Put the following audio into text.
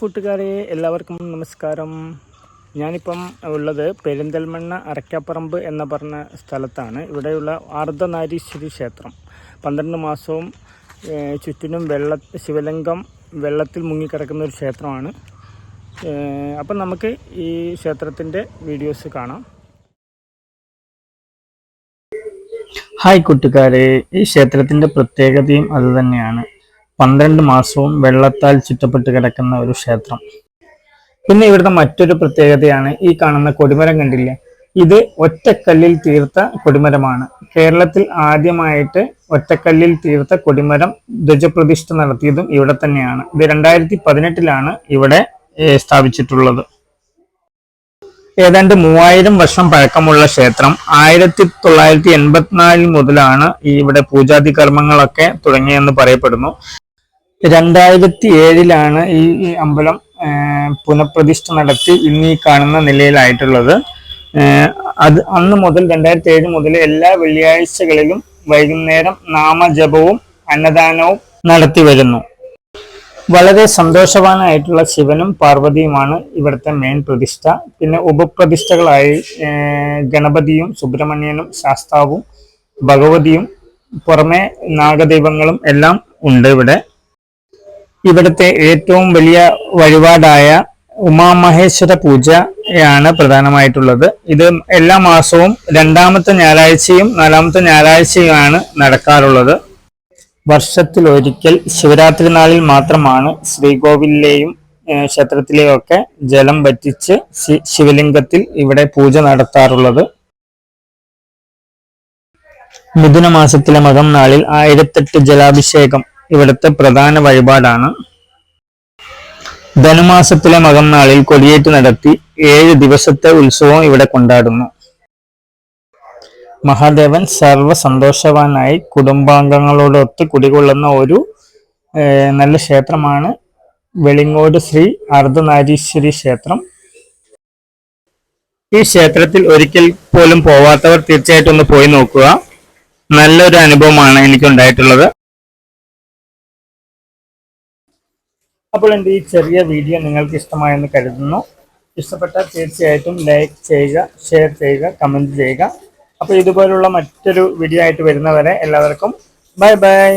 കൂട്ടുകാരെ എല്ലാവർക്കും നമസ്കാരം. ഞാനിപ്പം ഉള്ളത് പെരിന്തൽമണ്ണ അരക്കാപ്പറമ്പ് എന്ന പറഞ്ഞ സ്ഥലത്താണ്. ഇവിടെയുള്ള അർദ്ധനാരീശ്വരി ക്ഷേത്രം. പന്ത്രണ്ട് മാസവും ചുറ്റിനും വെള്ള ശിവലിംഗം വെള്ളത്തിൽ മുങ്ങിക്കിടക്കുന്ന ഒരു ക്ഷേത്രമാണ്. അപ്പം നമുക്ക് ഈ ക്ഷേത്രത്തിന്റെ വീഡിയോസ് കാണാം. ഹായ് കൂട്ടുകാരെ ഈ ക്ഷേത്രത്തിന്റെ പ്രത്യേകതയും അതുതന്നെയാണ് പന്ത്രണ്ട് മാസവും വെള്ളത്താൽ ചുറ്റപ്പെട്ട് കിടക്കുന്ന ഒരു ക്ഷേത്രം. പിന്നെ ഇവിടുത്തെ മറ്റൊരു പ്രത്യേകതയാണ് ഈ കാണുന്ന കൊടിമരം കണ്ടില്ലേ? ഇത് ഒറ്റക്കല്ലിൽ തീർത്ത കൊടിമരമാണ്. കേരളത്തിൽ ആദ്യമായിട്ട് ഒറ്റക്കല്ലിൽ തീർത്ത കൊടിമരം ധ്വജപ്രതിഷ്ഠ നടത്തിയതും ഇവിടെ തന്നെയാണ്. ഇത് രണ്ടായിരത്തി പതിനെട്ടിലാണ് ഇവിടെ സ്ഥാപിച്ചിട്ടുള്ളത്. ഏതാണ്ട് മൂവായിരം വർഷം പഴക്കമുള്ള ക്ഷേത്രം. ആയിരത്തി തൊള്ളായിരത്തി എൺപത്തിനാലിൽ മുതലാണ് ഇവിടെ പൂജാതി കർമ്മങ്ങളൊക്കെ തുടങ്ങിയെന്ന് പറയപ്പെടുന്നു. രണ്ടായിരത്തി ഏഴിലാണ് ഈ അമ്പലം പുനഃപ്രതിഷ്ഠ നടത്തി ഇന്ന് ഈ കാണുന്ന നിലയിലായിട്ടുള്ളത്. അത് അന്ന് മുതൽ രണ്ടായിരത്തി ഏഴ് മുതൽ എല്ലാ വെള്ളിയാഴ്ചകളിലും വൈകുന്നേരം നാമജപവും അന്നദാനവും നടത്തി വരുന്നു. വളരെ സന്തോഷവാനായിട്ടുള്ള ശിവനും പാർവതിയുമാണ് ഇവിടുത്തെ മെയിൻ പ്രതിഷ്ഠ. പിന്നെ ഉപപ്രതിഷ്ഠകളായി ഗണപതിയും സുബ്രഹ്മണ്യനും ശാസ്താവും ഭഗവതിയും പുറമെ നാഗദൈവങ്ങളും എല്ലാം ഉണ്ട് ഇവിടെ. ഇവിടുത്തെ ഏറ്റവും വലിയ വഴിപാടായ ഉമാമഹേശ്വര പൂജയാണ് പ്രധാനമായിട്ടുള്ളത്. ഇത് എല്ലാ മാസവും രണ്ടാമത്തെ ഞായറാഴ്ചയും നാലാമത്തെ ഞായറാഴ്ചയുമാണ് നടക്കാറുള്ളത്. വർഷത്തിൽ ഒരിക്കൽ ശിവരാത്രി നാളിൽ മാത്രമാണ് ശ്രീകോവിലെയും ക്ഷേത്രത്തിലെയും ഒക്കെ ജലം വറ്റിച്ച് ശിവലിംഗത്തിൽ ഇവിടെ പൂജ നടത്താറുള്ളത്. മിഥുന മാസത്തിലെ മകം നാളിൽ ആയിരത്തെട്ട് ജലാഭിഷേകം ഇവിടുത്തെ പ്രധാന വഴിപാടാണ്. ധനുമാസത്തിലെ മകം നാളിൽ കൊടിയേറ്റ് നടത്തി ഏഴ് ദിവസത്തെ ഉത്സവം ഇവിടെ കൊണ്ടാടുന്നു. മഹാദേവൻ സർവ സന്തോഷവാനായി കുടുംബാംഗങ്ങളോടൊത്ത് കുടികൊള്ളുന്ന ഒരു നല്ല ക്ഷേത്രമാണ് വെളിങ്ങോട് ശ്രീ അർദ്ധനാരീശ്വരി ക്ഷേത്രം. ഈ ക്ഷേത്രത്തിൽ ഒരിക്കൽ പോലും പോവാത്തവർ തീർച്ചയായിട്ടും ഒന്ന് പോയി നോക്കുക. നല്ലൊരു അനുഭവമാണ് എനിക്കുണ്ടായിട്ടുള്ളത്. അപ്പോൾ എന്റെ ഈ ചെറിയ വീഡിയോ നിങ്ങൾക്ക് ഇഷ്ടമായെന്ന് കരുതുന്നു. ഇഷ്ടപ്പെട്ടാൽ തീർച്ചയായിട്ടും ലൈക്ക് ചെയ്യുക ഷെയർ ചെയ്യുക കമന്റ് ചെയ്യുക. അപ്പോൾ ഇതുപോലുള്ള മറ്റൊരു വീഡിയോ ആയിട്ട് വരുന്നവരെ എല്ലാവർക്കും ബൈ ബൈ